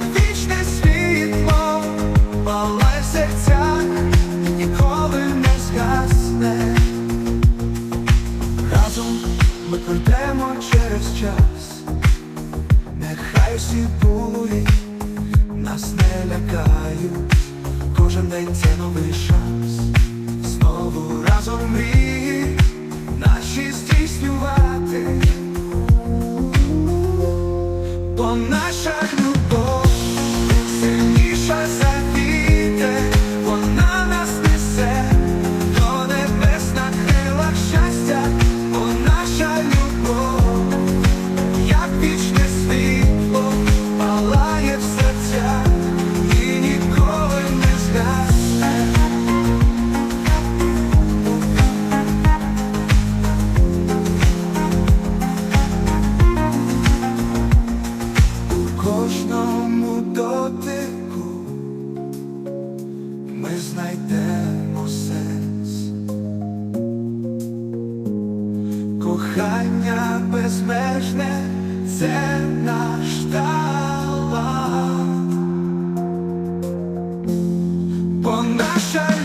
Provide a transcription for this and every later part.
як вічне світло, палай в ніколи не згасне. Разом ми пройдемо через час, нехай усі нас не лякають, кожен день це новий шанс, знову разом мрії здійснювати. По наших Кохання безмежне це наш талант. Бо наша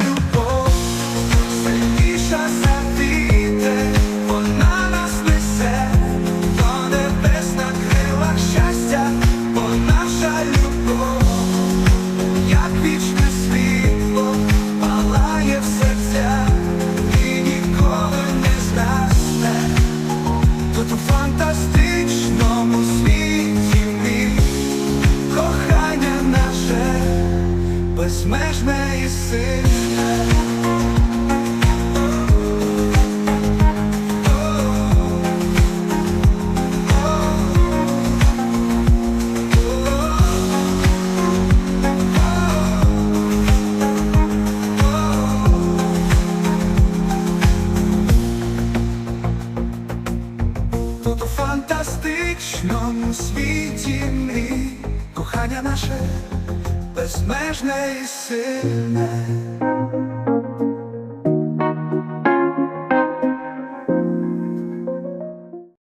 у фантастичному світі кохання наше безмежне і сильне. Фантастичному світі мрій Кохання наше безмежне і сильне